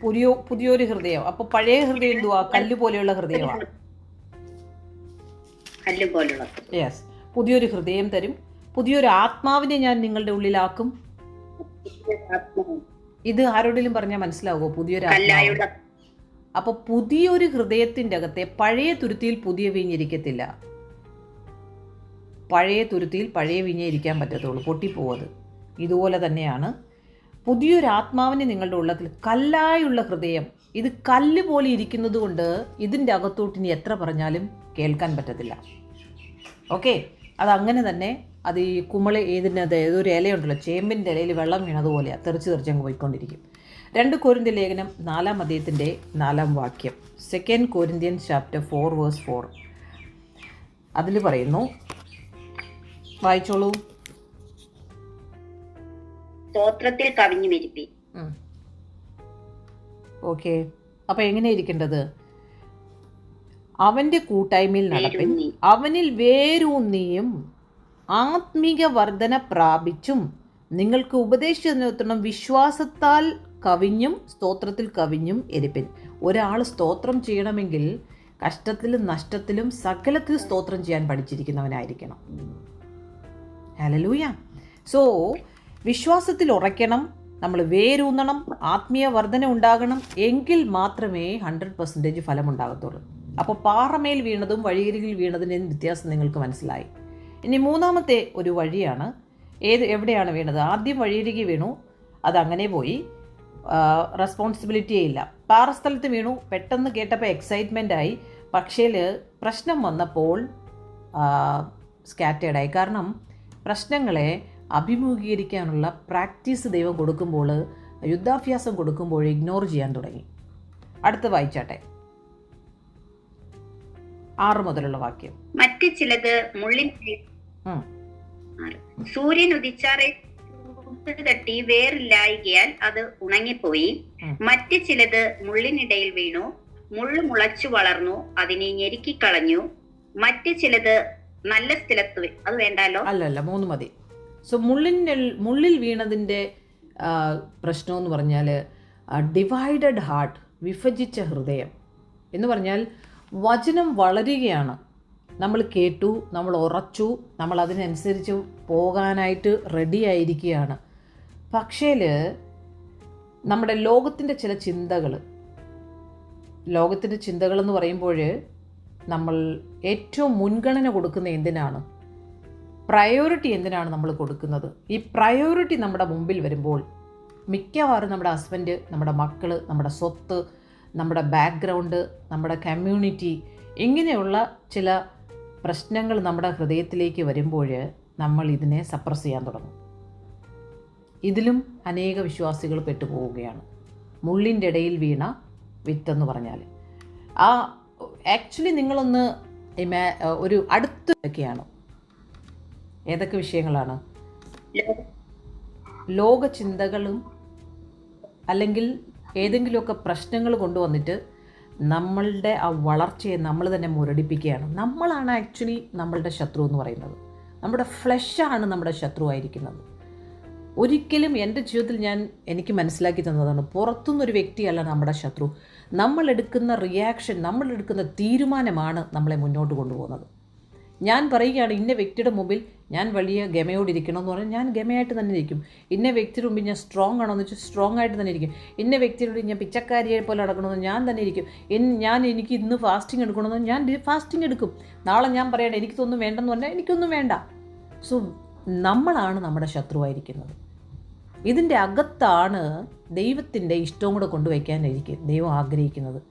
പുതിയ പുതിയൊരു ഹൃദയം. അപ്പൊ പഴയ ഹൃദയം എന്തുവാ? കല്ല് പോലെയുള്ള ഹൃദയമാണ് കല്ല് പോലെയുള്ള യെസ് പുതിയൊരു ഹൃദയം തരും. പുതിയൊരു ആത്മാവിനെ ഞാൻ നിങ്ങളുടെ ഉള്ളിലാക്കും. ഇത് ആരോടെങ്കിലും പറഞ്ഞാൽ മനസ്സിലാവുമോ പുതിയൊരു അപ്പൊ പുതിയൊരു ഹൃദയത്തിന്റെ അകത്തെ പഴയ തുരുത്തിയിൽ പുതിയ വീഞ്ഞിരിക്കത്തില്ല. പഴയ തുരുത്തിയിൽ പഴയ വീഞ്ഞേ ഇരിക്കാൻ പറ്റത്തുള്ളൂ. പൊട്ടിപ്പോവത്. ഇതുപോലെ തന്നെയാണ്. പുതിയൊരു ആത്മാവിനെ നിങ്ങളുടെ ഉള്ളത്തിൽ കല്ലായുള്ള ഹൃദയം. ഇത് കല്ല് പോലെ ഇരിക്കുന്നത് കൊണ്ട് ഇതിന്റെ അകത്തോട്ട് ഇനി എത്ര പറഞ്ഞാലും കേൾക്കാൻ പറ്റത്തില്ല. ഓക്കെ? അതങ്ങനെ തന്നെ അത് ഈ കുമളി ഏതിന്റെ അത് ഏതൊരു ഇലയുണ്ടല്ലോ ചേമ്പിന്റെ ഇലയിൽ വെള്ളം വീണതുപോലെയാണ് തെറിച്ച് തെറിച്ച് അങ്ങ് പോയിക്കൊണ്ടിരിക്കും. രണ്ട് കോരിന്ത്യ ലേഖനം നാലാം അദ്ദേഹത്തിന്റെ നാലാം വാക്യം second Corinthian chapter four verse four അതിൽ പറയുന്നു വായിച്ചോളൂ. സ്തോത്രത്തിൽ കവിഞ്ഞു മെരുപ്പി. ഓക്കെ. അപ്പോൾ എങ്ങനെ ഇരിക്കേണ്ടത്? അവന്റെ കൂട്ടായ്മയിൽ നടപ്പിൻ അവനിൽ വേരൂന്നിയും ആത്മീക വർധന പ്രാപിച്ചും നിങ്ങൾക്ക് ഉപദേശിച്ചതിനൊത്തണം വിശ്വാസത്താൽ കവിഞ്ഞും സ്തോത്രത്തിൽ കവിഞ്ഞും എരിപ്പിൻ ഒരാൾ സ്തോത്രം ചെയ്യണമെങ്കിൽ കഷ്ടത്തിലും നഷ്ടത്തിലും സകലത്തിൽ സ്തോത്രം ചെയ്യാൻ പഠിച്ചിരിക്കുന്നവനായിരിക്കണം. ഹലലൂയ സോ വിശ്വാസത്തിൽ ഉറയ്ക്കണം നമ്മൾ വേരൂന്നണം ആത്മീയ വർധന ഉണ്ടാകണം എങ്കിൽ മാത്രമേ ഹൺഡ്രഡ് പെർസെന്റേജ് ഫലം ഉണ്ടാകത്തുള്ളൂ അപ്പോൾ പാറമേൽ വീണതും വഴിയരികിൽ വീണതിന്റെ വ്യത്യാസം നിങ്ങൾക്ക് മനസ്സിലായി. ഇനി മൂന്നാമത്തെ ഒരു വഴിയാണ് ഏത് എവിടെയാണ് വീണത്? ആദ്യം വഴിയരികെ വീണു അതങ്ങനെ പോയി. റെസ്പോൺസിബിലിറ്റിയേ ഇല്ല. പാറസ്ഥലത്ത് വീണു പെട്ടെന്ന് കേട്ടപ്പോൾ എക്സൈറ്റ്മെന്റ് ആയി. പക്ഷേ പ്രശ്നം വന്നപ്പോൾ സ്കാറ്റേഡായി കാരണം പ്രശ്നങ്ങളെ അഭിമുഖീകരിക്കാനുള്ള പ്രാക്ടീസ് ദൈവം കൊടുക്കുമ്പോൾ യുദ്ധാഭ്യാസം കൊടുക്കുമ്പോൾ ഇഗ്നോർ ചെയ്യാൻ തുടങ്ങി. അടുത്ത് വായിച്ചാട്ടെ. ആറ് മുതലുള്ള വാക്യം. മറ്റു ചിലത് മുള്ളിൻ. സൂര്യൻ ഉദിച്ചാറെ തട്ടി വേറില്ലായികയാൽ അത് ഉണങ്ങിപ്പോയി. മറ്റു ചിലത് മുള്ളിനിടയിൽ വീണു. മുള്ളു മുളച്ചു വളർന്നു. അതിനെ ഞെരുക്കിക്കളഞ്ഞു മറ്റ് ചിലത് നല്ല സ്ഥലത്ത് അത് വേണ്ടാലോ? അല്ല അല്ല മൂന്ന് മതി. സോ മുള്ളിന്റെ മുള്ളിൽ വീണതിന്റെ പ്രശ്നം എന്ന് പറഞ്ഞാൽ ഡിവൈഡഡ് ഹാർട്ട് വിഭജിച്ച ഹൃദയം എന്ന് പറഞ്ഞാൽ വചനം വളരുകയാണ്. നമ്മൾ കേട്ടു നമ്മൾ ഉറച്ചു നമ്മൾ അതിനനുസരിച്ച് പോകാനായിട്ട് റെഡി ആയിരിക്കുകയാണ്. പക്ഷേ നമ്മുടെ ലോകത്തിന്റെ ചില ചിന്തകൾ ലോകത്തിന്റെ ചിന്തകളെന്ന് പറയുമ്പോൾ നമ്മൾ ഏറ്റവും മുൻഗണന കൊടുക്കുന്ന എന്തിനാണ്? പ്രയോറിറ്റി എന്തിനാണ് നമ്മൾ കൊടുക്കുന്നത്? ഈ പ്രയോറിറ്റി നമ്മുടെ മുമ്പിൽ വരുമ്പോൾ മിക്കവാറും നമ്മുടെ ഹസ്ബൻഡ് നമ്മുടെ മക്കൾ നമ്മുടെ സ്വത്ത് നമ്മുടെ ബാക്ക്ഗ്രൗണ്ട് നമ്മുടെ കമ്മ്യൂണിറ്റി ഇങ്ങനെയുള്ള ചില പ്രശ്നങ്ങൾ നമ്മുടെ ഹൃദയത്തിലേക്ക് വരുമ്പോൾ നമ്മൾ ഇതിനെ സപ്രസ് ചെയ്യാൻ തുടങ്ങും. ഇതിലും അനേക വിശ്വാസികൾ പെട്ടുപോവുകയാണ്. മുള്ളിന്റെ ഇടയിൽ വീണ വിത്തെന്ന് പറഞ്ഞാൽ ആ ആക്ച്വലി നിങ്ങളൊന്ന് ഇമാ ഒരു അടുത്തൊക്കെയാണ് ഏതൊക്കെ വിഷയങ്ങളാണ്? ലോകചിന്തകളും അല്ലെങ്കിൽ ഏതെങ്കിലുമൊക്കെ പ്രശ്നങ്ങൾ കൊണ്ടുവന്നിട്ട് നമ്മളുടെ ആ വളർച്ചയെ നമ്മൾ തന്നെ മുരടിപ്പിക്കുകയാണ്. നമ്മളാണ് ആക്ച്വലി നമ്മളുടെ ശത്രു എന്ന് പറയുന്നത്. നമ്മുടെ ഫ്ലഷാണ് നമ്മുടെ ശത്രുവായിരിക്കുന്നത് ഒരിക്കലും എന്റെ ജീവിതത്തിൽ ഞാൻ എനിക്ക് മനസ്സിലാക്കി തന്നതാണ് പുറത്തുനിന്നൊരു വ്യക്തിയല്ല നമ്മുടെ ശത്രു. നമ്മളെടുക്കുന്ന റിയാക്ഷൻ നമ്മളെടുക്കുന്ന തീരുമാനമാണ് നമ്മളെ മുന്നോട്ട് കൊണ്ടുപോകുന്നത്. ഞാൻ പറയുകയാണ് ഇന്ന വ്യക്തിയുടെ മുമ്പിൽ ഞാൻ വലിയ ഗമയോടിരിക്കണം എന്ന് പറഞ്ഞാൽ ഞാൻ ഗമയായിട്ട് തന്നെ ഇരിക്കും. ഇന്ന വ്യക്തിയുടെ മുമ്പിൽ ഞാൻ സ്ട്രോങ് ആണോ എന്ന് വെച്ചാൽ സ്ട്രോങ് ആയിട്ട് തന്നെ ഇരിക്കും. ഇന്ന വ്യക്തിയോട് ഞാൻ പിച്ചക്കാരിയെ പോലെ നടക്കണമെന്ന് ഞാൻ തന്നെ ഇരിക്കും. ഞാൻ എനിക്ക് ഇന്ന് ഫാസ്റ്റിംഗ് എടുക്കണമെന്ന് ഞാൻ ഫാസ്റ്റിംഗ് എടുക്കും. നാളെ ഞാൻ പറയണം എനിക്കിതൊന്നും വേണ്ടെന്ന് പറഞ്ഞാൽ എനിക്കൊന്നും വേണ്ട. സോ നമ്മളാണ് നമ്മുടെ ശത്രുവായിരിക്കുന്നത്. ഇതിന്റെ അകത്താണ് ദൈവത്തിന്റെ ഇഷ്ടവും കൂടെ കൊണ്ടുവയ്ക്കാനായിരിക്കും ദൈവം ആഗ്രഹിക്കുന്നത്.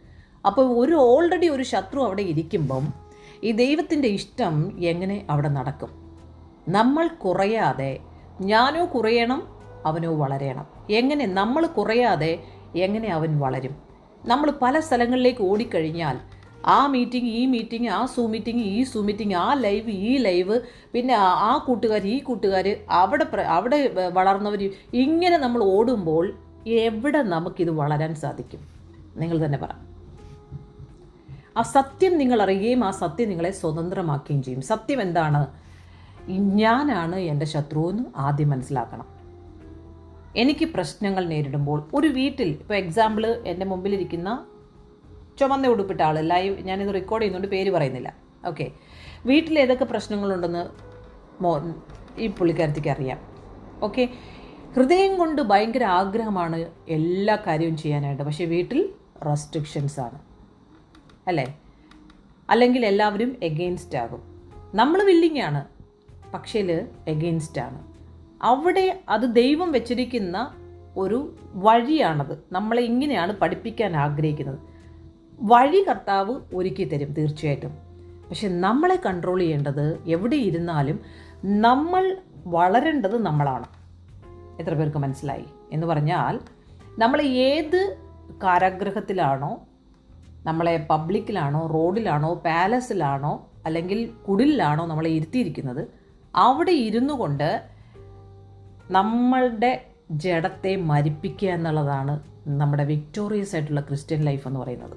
അപ്പോൾ ഒരു ഓൾറെഡി ഒരു ശത്രു അവിടെ ഇരിക്കുമ്പം ഈ ദൈവത്തിന്റെ ഇഷ്ടം എങ്ങനെ അവിടെ നടക്കും? നമ്മൾ കുറയാതെ ഞാനോ കുറയണം അവനോ വളരണം. എങ്ങനെ നമ്മൾ കുറയാതെ എങ്ങനെ അവൻ വളരും? നമ്മൾ പല സ്ഥലങ്ങളിലേക്ക് ഓടിക്കഴിഞ്ഞാൽ ആ മീറ്റിംഗ് ഈ മീറ്റിംഗ് ആ സൂ മീറ്റിംഗ് ഈ സൂ മീറ്റിംഗ് ആ ലൈവ് ഈ ലൈവ് പിന്നെ ആ- കൂട്ടുകാർ ഈ കൂട്ടുകാർ അവിടെ അവിടെ വളർന്നവർ ഇങ്ങനെ നമ്മൾ ഓടുമ്പോൾ എവിടെ നമുക്കിത് വളരാൻ സാധിക്കും? നിങ്ങൾ തന്നെ പറ. ആ സത്യം നിങ്ങൾ അറിയുകയും ആ സത്യം നിങ്ങളെ സ്വതന്ത്രമാക്കുകയും ചെയ്യും. സത്യം എന്താണ്? ഞാനാണ് എന്റെ ശത്രു എന്ന് ആദ്യം മനസ്സിലാക്കണം. എനിക്ക് പ്രശ്നങ്ങൾ നേരിടുമ്പോൾ ഒരു വീട്ടിൽ ഇപ്പോൾ എക്സാമ്പിൾ എന്റെ മുമ്പിലിരിക്കുന്ന ചുമന്ന ഉടുപ്പിട്ട ആൾ ലൈവ് ഞാനിത് റെക്കോർഡ് ചെയ്യുന്നുണ്ട് പേര് പറയുന്നില്ല. ഓക്കെ വീട്ടിൽ ഏതൊക്കെ പ്രശ്നങ്ങളുണ്ടെന്ന് മോ ഈ പുള്ളിക്കാരത്തിക്ക് അറിയാം. ഓക്കെ ഹൃദയം കൊണ്ട് ഭയങ്കര ആഗ്രഹമാണ് എല്ലാ കാര്യവും ചെയ്യാനായിട്ട്. പക്ഷേ വീട്ടിൽ റെസ്ട്രിക്ഷൻസ് ആണ്. അല്ലേ? അല്ലെങ്കിൽ എല്ലാവരും എഗെയിൻസ്റ്റ് ആകും. നമ്മൾ വില്ലിങ് ആണ്. പക്ഷേ എഗെയിൻസ്റ്റാണ് അവിടെ അത് ദൈവം വെച്ചിരിക്കുന്ന ഒരു വഴിയാണത്. നമ്മളെ ഇങ്ങനെയാണ് പഠിപ്പിക്കാൻ ആഗ്രഹിക്കുന്നത്. വഴി കർത്താവ് ഒരുക്കി തരും തീർച്ചയായിട്ടും. പക്ഷെ നമ്മളെ കൺട്രോൾ ചെയ്യേണ്ടത് എവിടെ ഇരുന്നാലും നമ്മൾ വളരേണ്ടത് നമ്മളാണ്. എത്ര പേർക്ക് മനസ്സിലായി? എന്ന് പറഞ്ഞാൽ നമ്മൾ ഏത് കാരാഗ്രഹത്തിലാണോ നമ്മളെ പബ്ലിക്കിലാണോ റോഡിലാണോ പാലസിലാണോ അല്ലെങ്കിൽ കുടിലാണോ നമ്മളെ ഇരുത്തിയിരിക്കുന്നത് അവിടെ ഇരുന്നു കൊണ്ട് നമ്മളുടെ ജഡത്തെ മരിപ്പിക്കുക എന്നുള്ളതാണ് നമ്മുടെ വിക്ടോറിയസ് ആയിട്ടുള്ള ക്രിസ്ത്യൻ ലൈഫ് എന്ന് പറയുന്നത്.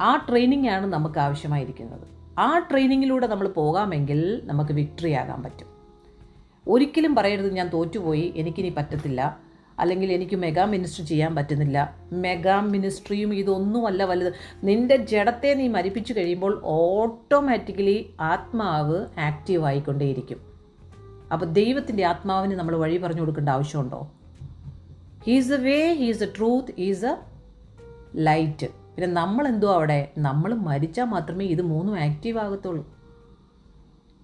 ആ ട്രെയിനിങ് ആണ് നമുക്ക് ആവശ്യമായിരിക്കുന്നത്. ആ ട്രെയിനിങ്ങിലൂടെ നമ്മൾ പോകാമെങ്കിൽ നമുക്ക് വിക്ടറി ആകാൻ പറ്റും. ഒരിക്കലും പറയരുത് ഞാൻ തോറ്റുപോയി എനിക്കിനി പറ്റത്തില്ല. അല്ലെങ്കിൽ എനിക്ക് മെഗാ മിനിസ്ട്രി ചെയ്യാൻ പറ്റുന്നില്ല. മെഗാ മിനിസ്ട്രിയും ഇതൊന്നുമല്ല വലുത്. നിന്റെ ജഡത്തെ നീ മരിപ്പിച്ചു കഴിയുമ്പോൾ ഓട്ടോമാറ്റിക്കലി ആത്മാവ് ആക്റ്റീവ് ആയിക്കൊണ്ടേയിരിക്കും. അപ്പോൾ ദൈവത്തിന്റെ ആത്മാവിന് നമ്മൾ വഴി പറഞ്ഞു കൊടുക്കേണ്ട ആവശ്യമുണ്ടോ? He's a way he's a truth is a light പിന്നെ നമ്മൾ എന്തോ അവിടെ? നമ്മൾ മരിച്ചാൽ മാത്രമേ ഇത് മൂന്നും ആക്റ്റീവ് ആകത്തുള്ളൂ.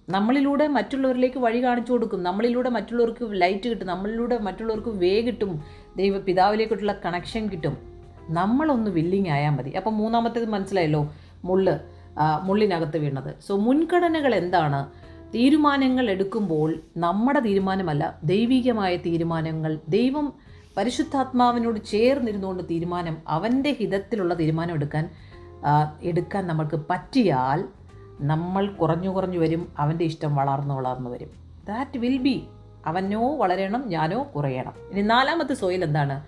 നമ്മളിലൂടെ മറ്റുള്ളവരിലേക്ക് വഴി കാണിച്ചു കൊടുക്കും. നമ്മളിലൂടെ മറ്റുള്ളവർക്ക് ലൈറ്റ് കിട്ടും. നമ്മളിലൂടെ മറ്റുള്ളവർക്ക് വേ കിട്ടും. ദൈവ പിതാവിലേക്കുള്ള കണക്ഷൻ കിട്ടും. നമ്മളൊന്ന് വില്ലിങ് ആയാൽ മതി. അപ്പം മൂന്നാമത്തേത് മനസ്സിലായല്ലോ മുള്ള് മുള്ളിനകത്ത് വീണത്. സോ മുൻഗണനകൾ എന്താണ്? തീരുമാനങ്ങൾ എടുക്കുമ്പോൾ നമ്മുടെ തീരുമാനമല്ല ദൈവികമായ തീരുമാനങ്ങൾ. ദൈവം പരിശുദ്ധാത്മാവിനോട് ചേർന്നിരുന്നുകൊണ്ട് തീരുമാനം അവന്റെ ഹിതത്തിലുള്ള തീരുമാനം എടുക്കാൻ എടുക്കാൻ നമുക്ക് പറ്റിയാൽ നമ്മൾ കുറഞ്ഞു കുറഞ്ഞു വരും അവന്റെ ഇഷ്ടം വളർന്നു വളർന്നു വരും. ദാറ്റ് വിൽ ബി അവനോ വളരണം ഞാനോ കുറയണം. ഇനി നാലാമത്തെ സോയിൽ എന്താണ്?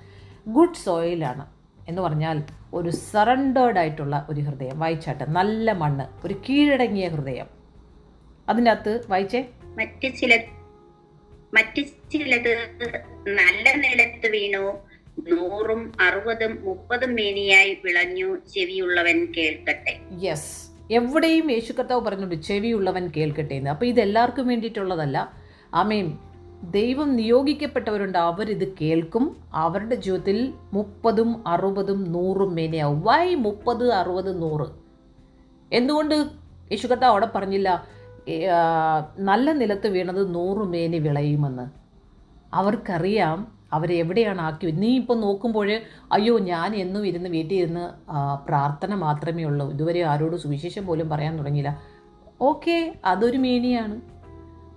ഗുഡ് സോയിലാണ് എന്ന് പറഞ്ഞാൽ ഒരു സറണ്ടേർഡ് ആയിട്ടുള്ള ഒരു ഹൃദയം വായിച്ചാട്ടെ നല്ല മണ്ണ് ഒരു കീഴടങ്ങിയ ഹൃദയം. അതിന്റെ അകത്ത് വായിച്ചേ? മറ്റു ചില മറ്റു ചിലത് നല്ല നിലത്ത് വീണു നൂറും അറുപതും മുപ്പതും മേനിയായി വിളഞ്ഞു ചെവിയുള്ളവൻ കേൾക്കട്ടെ. യെസ് എവിടെയും യേശു കർത്താവ് പറഞ്ഞുണ്ട് ചെവിയുള്ളവൻ കേൾക്കട്ടെ എന്ന്. അപ്പോൾ ഇതെല്ലാവർക്കും വേണ്ടിയിട്ടുള്ളതല്ല. ആമേൻ. ദൈവം നിയോഗിക്കപ്പെട്ടവരുണ്ട് അവരിത് കേൾക്കും. അവരുടെ ജീവിതത്തിൽ മുപ്പതും അറുപതും നൂറും മേനയാവും. വൈ മുപ്പത് അറുപത് നൂറ്? എന്തുകൊണ്ട് യേശു കർത്താവ് അവിടെ പറഞ്ഞില്ല നല്ല നിലത്ത് വീണത് നൂറ് മേനി വിളയുമെന്ന് അവർക്കറിയാം അവരെ എവിടെയാണ് ആക്കി നീ ഇപ്പോൾ നോക്കുമ്പോൾ അയ്യോ ഞാൻ എന്നും ഇരുന്ന് വീട്ടിൽ ഇരുന്ന് പ്രാർത്ഥന മാത്രമേ ഉള്ളൂ. ഇതുവരെ ആരോടും സുവിശേഷം പോലും പറയാൻ തുടങ്ങിയില്ല. ഓക്കെ അതൊരു മേനിയാണ്.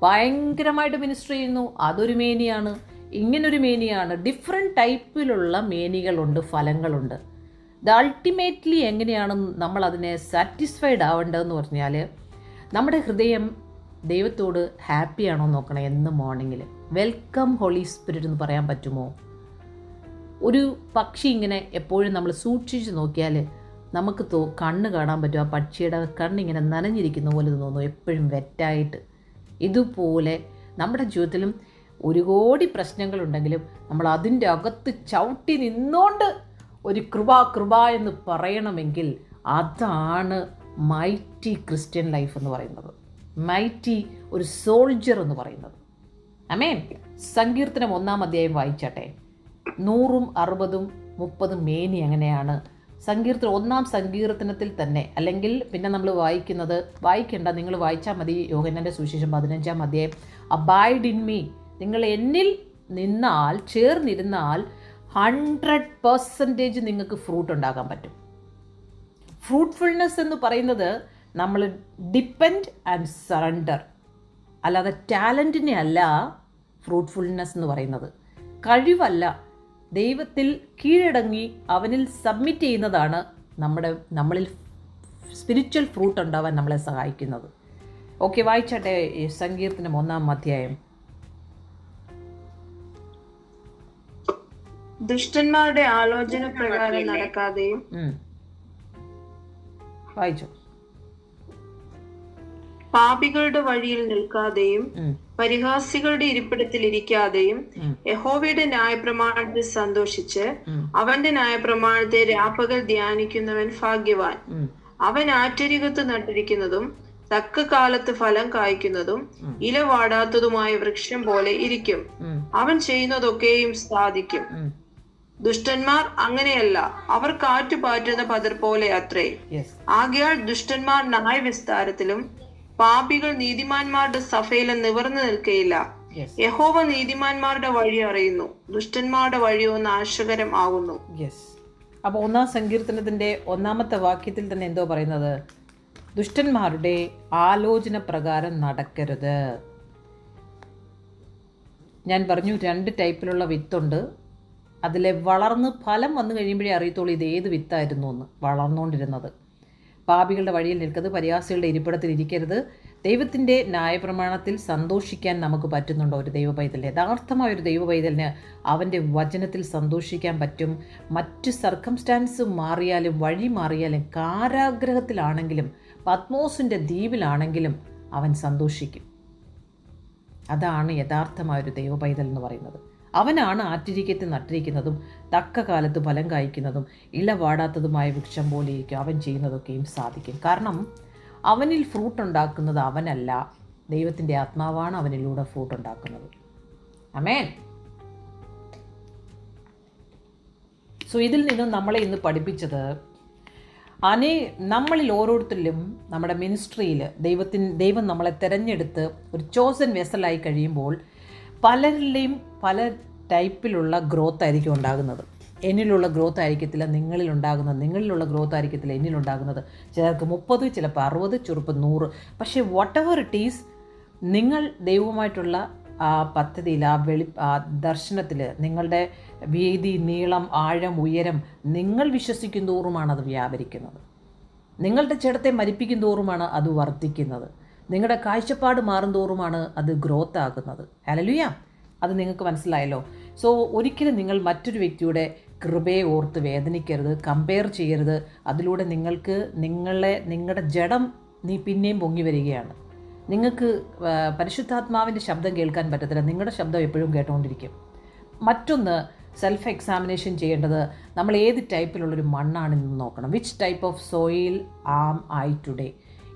ഭയങ്കരമായിട്ട് മിനിസ്റ്റർ ചെയ്യുന്നു. അതൊരു മേനിയാണ്. ഇങ്ങനൊരു മേനിയാണ്. ഡിഫറെന്റ് ടൈപ്പിലുള്ള മേനികളുണ്ട് ഫലങ്ങളുണ്ട്. ഇത് അൾട്ടിമേറ്റ്ലി എങ്ങനെയാണ് നമ്മൾ അതിനെ സാറ്റിസ്ഫൈഡ് ആവേണ്ടതെന്ന് പറഞ്ഞാൽ നമ്മുടെ ഹൃദയം ദൈവത്തോട് ഹാപ്പിയാണോ നോക്കണം എന്ന് മോർണിംഗിൽ വെൽക്കം ഹോളി സ്പിരിറ്റ് എന്ന് പറയാൻ പറ്റുമോ? ഒരു പക്ഷി ഇങ്ങനെ എപ്പോഴും നമ്മൾ സൂക്ഷിച്ച് നോക്കിയാൽ നമുക്ക് തോ കണ്ണ് കാണാൻ പറ്റും. ആ പക്ഷിയുടെ കണ്ണിങ്ങനെ നനഞ്ഞിരിക്കുന്ന പോലെ തോന്നുന്നു എപ്പോഴും വെറ്റായിട്ട്. ഇതുപോലെ നമ്മുടെ ജീവിതത്തിലും ഒരു കോടി പ്രശ്നങ്ങളുണ്ടെങ്കിലും നമ്മൾ അതിന്റെ അകത്ത് ചവിട്ടി നിന്നുകൊണ്ട് ഒരു കൃപ കൃപ എന്ന് പറയണമെങ്കിൽ അതാണ് മൈറ്റി ക്രിസ്ത്യൻ ലൈഫ് എന്ന് പറയുന്നത്. മൈറ്റി ഒരു സോൾജർ എന്ന് പറയുന്നത്. അമേൻ സങ്കീർത്തനം ഒന്നാം അധ്യായം വായിച്ചാട്ടെ. നൂറും അറുപതും മുപ്പതും മേനി അങ്ങനെയാണ് സങ്കീർത്തനം ഒന്നാം സങ്കീർത്തനത്തിൽ തന്നെ അല്ലെങ്കിൽ പിന്നെ നമ്മൾ വായിക്കുന്നത് വായിക്കേണ്ട നിങ്ങൾ വായിച്ചാൽ മതി യോഗനന്റെ സുവിശേഷം പതിനഞ്ചാം അധ്യായം. അബൈഡ് ഇൻ മീ നിങ്ങൾ എന്നിൽ നിന്നാൽ ചേർന്നിരുന്നാൽ ഹൺഡ്രഡ് പെർസെന്റേജ് നിങ്ങൾക്ക് ഫ്രൂട്ട് ഉണ്ടാക്കാൻ പറ്റും. ഫ്രൂട്ട്ഫുൾനെസ് എന്ന് പറയുന്നത് നമ്മൾ ഡിപ്പെൻഡ് ആൻഡ് സറണ്ടർ അല്ലാതെ ടാലന്റിനെ അല്ല ഫ്രൂട്ട്ഫുൾനെസ് എന്ന് പറയുന്നത്. കഴിവല്ല ദൈവത്തിൽ കീഴടങ്ങി അവനിൽ സബ്മിറ്റ് ചെയ്യുന്നതാണ് നമ്മുടെ നമ്മളിൽ സ്പിരിച്വൽ ഫ്രൂട്ട് ഉണ്ടാവാൻ നമ്മളെ സഹായിക്കുന്നത്. ഓക്കെ വായിച്ചാട്ടെ ഈ സങ്കീർത്തനം ഒന്നാം അധ്യായം. ദുഷ്ടന്മാരുടെ ആലോചന പ്രകാരം നടക്കാതെയും. വായിച്ചോ. പാപികളുടെ വഴിയിൽ നിൽക്കാതെയും പരിഹാസികളുടെ ഇരിപ്പിടത്തിൽ ഇരിക്കാതെയും. യഹോവയുടെ ന്യായപ്രമാണത്തിൽ സന്തോഷിച്ച്. അവന്റെ ന്യായപ്രമാണത്തെ രാപ്പകൽ ധ്യാനിക്കുന്നവൻ ഭാഗ്യവാൻ. അവൻ ആറ്റരികത്ത് നട്ടിരിക്കുന്നതും തക്ക കാലത്ത് ഫലം കായ്ക്കുന്നതും ഇല വാടാത്തതുമായ വൃക്ഷം പോലെ ഇരിക്കും. അവൻ ചെയ്യുന്നതൊക്കെയും സാധിക്കും. ദുഷ്ടന്മാർ അങ്ങനെയല്ല അവർ കാറ്റുപാറ്റുന്ന പതിർ പോലെ അത്രേ. ആകയാൽ ദുഷ്ടന്മാർ ന്യായവിസ്താരത്തിലും പാപികൾ നീതിമാന്മാരുടെ സഭയിലും നിവർന്നു നിൽക്കയില്ല. യഹോവ നീതിമാന്മാരുടെ വഴി അറിയുന്നു. ദുഷ്ടന്മാരുടെ വഴിയോ നാശകരം ആകുന്നു. അപ്പോൾ ഒന്നാം സങ്കീർത്തനത്തിന്റെ ഒന്നാമത്തെ വാക്യത്തിൽ തന്നെ എന്തോ പറയുന്നത്? ദുഷ്ടന്മാരുടെ ആലോചന പ്രകാരം നടക്കരുത്. ഞാൻ പറഞ്ഞു രണ്ട് ടൈപ്പിലുള്ള വിത്തുണ്ട്. അതിലെ വളർന്ന് ഫലം വന്നു കഴിയുമ്പോഴേ അറിയത്തുള്ളൂ ഇത് ഏത് വിത്തായിരുന്നു എന്ന്. വളർന്നുകൊണ്ടിരുന്നത്. പാപികളുടെ വഴിയിൽ നിൽക്കരുത് പരിഹാസികളുടെ ഇരിപ്പിടത്തിൽ ഇരിക്കരുത്. ദൈവത്തിന്റെ ന്യായപ്രമാണത്തിൽ സന്തോഷിക്കാൻ നമുക്ക് പറ്റുന്നുണ്ടോ ഒരു ദൈവ പൈതൽ യഥാർത്ഥമായ ഒരു ദൈവ പൈതലിന് അവന്റെ വചനത്തിൽ സന്തോഷിക്കാൻ പറ്റും. മറ്റ് സർക്കംസ്റ്റാൻസ് മാറിയാലും വഴി മാറിയാലും കാരാഗ്രഹത്തിലാണെങ്കിലും പത്മോസിന്റെ ദ്വീപിലാണെങ്കിലും അവൻ സന്തോഷിക്കും. അതാണ് യഥാർത്ഥമായൊരു ദൈവ പൈതൽ എന്ന് പറയുന്നത്. അവനാണ് ആറ്റിരിക്കത്ത് നട്ടിരിക്കുന്നതും തക്ക കാലത്ത് ഫലം കായ്ക്കുന്നതും ഇല വാടാത്തതുമായ വൃക്ഷം പോലെയിരിക്കും അവൻ ചെയ്യുന്നതൊക്കെയും സാധിക്കും. കാരണം അവനിൽ ഫ്രൂട്ട് ഉണ്ടാക്കുന്നത് അവനല്ല. ദൈവത്തിന്റെ ആത്മാവാണ് അവനിലൂടെ ഫ്രൂട്ട് ഉണ്ടാക്കുന്നത്. അമേൻ സോ ഇതിൽ നിന്നും നമ്മളെ ഇന്ന് പഠിപ്പിച്ചത് അനേ നമ്മളിൽ ഓരോരുത്തരിലും നമ്മുടെ മിനിസ്ട്രിയിൽ ദൈവത്തിന് ദൈവം നമ്മളെ തിരഞ്ഞെടുത്ത് ഒരു ചോസൻ വെസലായി കഴിയുമ്പോൾ പലരിലെയും പല ടൈപ്പിലുള്ള ഗ്രോത്ത് ആയിരിക്കും ഉണ്ടാകുന്നത്. എന്നിലുള്ള ഗ്രോത്ത് ആയിരിക്കത്തില്ല നിങ്ങളിൽ ഉണ്ടാകുന്നത് നിങ്ങളിലുള്ള ഗ്രോത്ത് ആയിരിക്കത്തില്ല എന്നിലുണ്ടാകുന്നത് ചിലർക്ക് മുപ്പത് ചിലപ്പോൾ അറുപത് ചെറുപ്പം നൂറ്. പക്ഷേ വാട്ട് എവർ ഇറ്റ് ഈസ് നിങ്ങൾ ദൈവമായിട്ടുള്ള ആ പദ്ധതിയിൽ ആ വെളി ആ ദർശനത്തിൽ നിങ്ങളുടെ വീതി നീളം ആഴം ഉയരം നിങ്ങൾ വിശ്വസിക്കും തോറുമാണ് അത് വ്യാപരിക്കുന്നത്. നിങ്ങളുടെ ചേട്ടത്തെ മരിപ്പിക്കും തോറുമാണ് അത് വർദ്ധിക്കുന്നത്. നിങ്ങളുടെ കാഴ്ചപ്പാട് മാറും തോറുമാണ് അത് ഗ്രോത്ത് ആകുന്നത് ഹലലുയ അത് നിങ്ങൾക്ക് മനസ്സിലായല്ലോ. സോ ഒരിക്കലും നിങ്ങൾ മറ്റൊരു വ്യക്തിയുടെ കൃപയെ ഓർത്ത് വേദനിക്കരുത് കമ്പയർ ചെയ്യരുത്. അതിലൂടെ നിങ്ങൾക്ക് നിങ്ങളെ നിങ്ങളുടെ ജഡം നീ പിന്നെയും പൊങ്ങി വരികയാണ്. നിങ്ങൾക്ക് പരിശുദ്ധാത്മാവിന്റെ ശബ്ദം കേൾക്കാൻ പറ്റത്തില്ല. നിങ്ങളുടെ ശബ്ദം എപ്പോഴും കേട്ടുകൊണ്ടിരിക്കും മറ്റൊന്ന് സെൽഫ് എക്സാമിനേഷൻ ചെയ്യേണ്ടത് നമ്മൾ ഏത് ടൈപ്പിലുള്ളൊരു മണ്ണാണെന്ന് നോക്കണം. Which type of soil am I today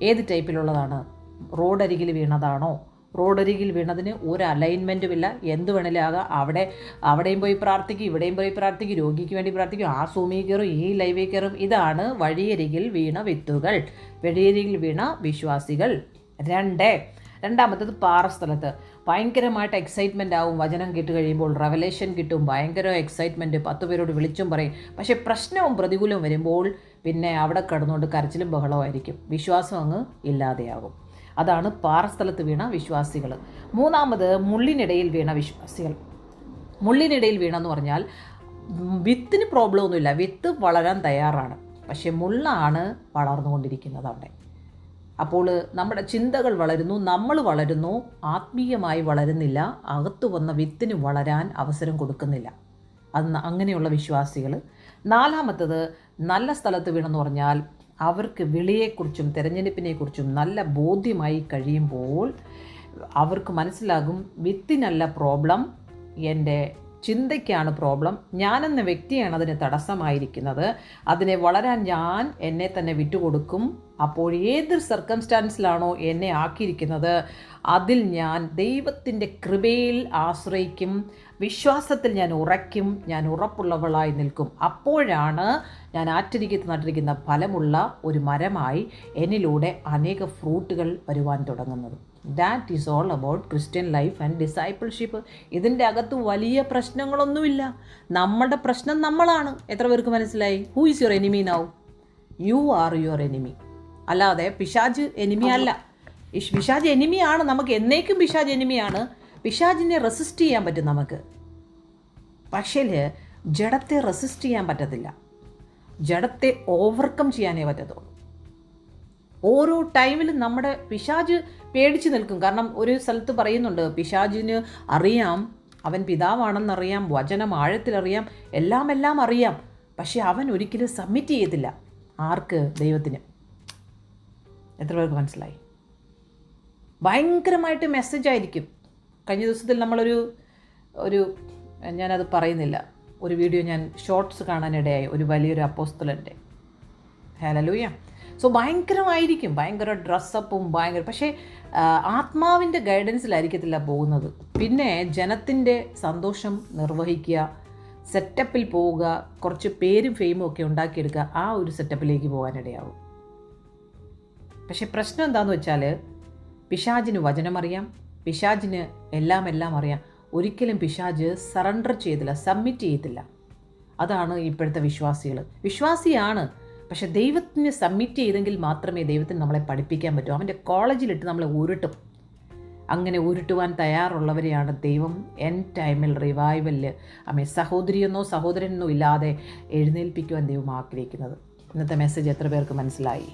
ഏത് ടൈപ്പിലുള്ളതാണ്? റോഡരികിൽ വീണതാണോ? റോഡരികിൽ വീണതിന് ഒരു അലൈൻമെന്റും ഇല്ല എന്ത് വേണേലും ആകാം അവിടെ അവിടെയും പോയി പ്രാർത്ഥിക്കും ഇവിടെയും പോയി പ്രാർത്ഥിക്കും രോഗിക്ക് വേണ്ടി പ്രാർത്ഥിക്കും. ആ സൂമിയിൽ കയറും ഈ ലൈവിൽ കയറും. ഇതാണ് വഴിയരികിൽ വീണ വിത്തുകൾ. വഴിയരികിൽ വീണ വിശ്വാസികൾ. രണ്ട്. രണ്ടാമത്തത് പാറസ്ഥലത്ത്. ഭയങ്കരമായിട്ട് എക്സൈറ്റ്മെന്റ് ആവും. വചനം കേട്ട് കഴിയുമ്പോൾ റെവലേഷൻ കിട്ടും. ഭയങ്കര എക്സൈറ്റ്മെന്റ് പത്ത് പേരോട് വിളിച്ചും പറയും. പക്ഷേ പ്രശ്നവും പ്രതികൂലവും വരുമ്പോൾ പിന്നെ അവിടെ കിടന്നുകൊണ്ട് കരച്ചിലും ബഹളമായിരിക്കും വിശ്വാസം അങ്ങ് ഇല്ലാതെയാകും. അതാണ് പാറസ്ഥലത്ത് വീണ വിശ്വാസികൾ മൂന്നാമത് മുള്ളിനിടയിൽ വീണ വിശ്വാസികൾ. മുള്ളിനിടയിൽ വീണെന്ന് പറഞ്ഞാൽ വിത്തിന് പ്രോബ്ലം ഒന്നുമില്ല. വിത്ത് വളരാൻ തയ്യാറാണ്. പക്ഷേ മുള്ളാണ് വളർന്നുകൊണ്ടിരിക്കുന്നത് അവിടെ. അപ്പോൾ നമ്മുടെ ചിന്തകൾ വളരുന്നു നമ്മൾ വളരുന്നു ആത്മീയമായി വളരുന്നില്ല അകത്തു വന്ന വിത്തിന് വളരാൻ അവസരം കൊടുക്കുന്നില്ല. അത് അങ്ങനെയുള്ള വിശ്വാസികൾ നാലാമത്തത് നല്ല സ്ഥലത്ത് വീണെന്ന് പറഞ്ഞാൽ അവർക്ക് വിളിയെക്കുറിച്ചും തിരഞ്ഞെടുപ്പിനെക്കുറിച്ചും നല്ല ബോധ്യമായി കഴിയുമ്പോൾ അവർക്ക് മനസ്സിലാകും വിത്തിനല്ല പ്രോബ്ലം എന്റെ ചിന്തയ്ക്കാണ് പ്രോബ്ലം ഞാനെന്ന വ്യക്തിയാണ് അതിന് തടസ്സമായിരിക്കുന്നത് അതിനെ വളരാൻ ഞാൻ എന്നെ തന്നെ വിട്ടുകൊടുക്കും അപ്പോൾ ഏത് സർക്കംസ്റ്റാൻസിലാണോ എന്നെ ആക്കിയിരിക്കുന്നത് അതിൽ ഞാൻ ദൈവത്തിന്റെ കൃപയിൽ ആശ്രയിക്കും വിശ്വാസത്തിൽ ഞാൻ ഉറയ്ക്കും ഞാൻ ഉറപ്പുള്ളവളായി നിൽക്കും. അപ്പോഴാണ് ഞാൻ ആറ്റിരിക്കത്ത് നട്ടിരിക്കുന്ന ഫലമുള്ള ഒരു മരമായി എന്നിലൂടെ അനേക ഫ്രൂട്ടുകൾ വരുവാൻ തുടങ്ങുന്നത്. That is all about Christian life and discipleship ഇതിന്റെ അകത്ത് വലിയ പ്രശ്നങ്ങളൊന്നുമില്ല. നമ്മുടെ പ്രശ്നം നമ്മളാണ്. എത്ര പേർക്ക് മനസ്സിലായി? Who is your enemy now you are your enemy അല്ലാതെ പിശാജ് എനിമി അല്ല. ഇഷ്- പിശാജ് എനിമിയാണ് നമുക്ക് എന്നേക്കും പിശാജ് എനിമിയാണ് പിശാജിനെ റെസിസ്റ്റ് ചെയ്യാൻ പറ്റും നമുക്ക്. പക്ഷേ ജഡത്തെ റെസിസ്റ്റ് ചെയ്യാൻ പറ്റത്തില്ല. ജഡത്തെ ഓവർകം ചെയ്യാനേ പറ്റത്തുള്ളൂ. ഓരോ ടൈമിലും നമ്മുടെ പിശാജ് പേടിച്ച് നിൽക്കും. കാരണം ഒരു സ്ഥലത്ത് പറയുന്നുണ്ട് പിശാജിന് അറിയാം അവൻ പിതാവാണെന്നറിയാം വചനം ആഴത്തിലറിയാം എല്ലാം എല്ലാം അറിയാം. പക്ഷെ അവൻ ഒരിക്കലും സബ്മിറ്റ് ചെയ്യത്തില്ല. ആർക്ക്? ദൈവത്തിന്. എത്ര പേർക്ക് മനസ്സിലായി? ഭയങ്കരമായിട്ട് മെസ്സേജ് ആയിരിക്കും. കഴിഞ്ഞ ദിവസത്തിൽ നമ്മളൊരു ഒരു ഞാനത് പറയുന്നില്ല. ഒരു വീഡിയോ ഞാൻ ഷോർട്സ് കാണാനിടയായി ഒരു വലിയൊരു അപ്പോസ്തലന്റെ ഹാലലൂയ സോ ഭയങ്കരമായിരിക്കും. ഭയങ്കര ഡ്രസ്സപ്പും ഭയങ്കര പക്ഷേ ആത്മാവിന്റെ ഗൈഡൻസിലായിരിക്കത്തില്ല പോകുന്നത്. പിന്നെ ജനത്തിന്റെ സന്തോഷം നിർവഹിക്കുക സെറ്റപ്പിൽ പോവുക കുറച്ച് പേരും ഫെയിമും ഒക്കെ ഉണ്ടാക്കിയെടുക്കുക ആ ഒരു സെറ്റപ്പിലേക്ക് പോകാനിടയാവും. പക്ഷേ പ്രശ്നം എന്താണെന്ന് വെച്ചാൽ പിശാജിന് വചനമറിയാം പിശാജിന് എല്ലാം എല്ലാം അറിയാം. ഒരിക്കലും പിശാജ് സറണ്ടർ ചെയ്തില്ല സബ്മിറ്റ് ചെയ്തില്ല. അതാണ് ഇപ്പോഴത്തെ വിശ്വാസികൾ. വിശ്വാസിയാണ്. പക്ഷെ ദൈവത്തിന് സബ്മിറ്റ് ചെയ്തെങ്കിൽ മാത്രമേ ദൈവത്തിന് നമ്മളെ പഠിപ്പിക്കാൻ പറ്റൂ. അവന്റെ കോളേജിലിട്ട് നമ്മളെ ഉരുട്ടും. അങ്ങനെ ഉരുട്ടുവാൻ തയ്യാറുള്ളവരെയാണ് ദൈവം. എൻ ടൈമിൽ റിവൈവലിൽ അമ്മേ സഹോദരിയെന്നോ സഹോദരനെന്നോ ഇല്ലാതെ എഴുന്നേൽപ്പിക്കുവാൻ ദൈവം ആഗ്രഹിക്കുന്നത്. ഇന്നത്തെ മെസ്സേജ് എത്ര പേർക്ക് മനസ്സിലായി?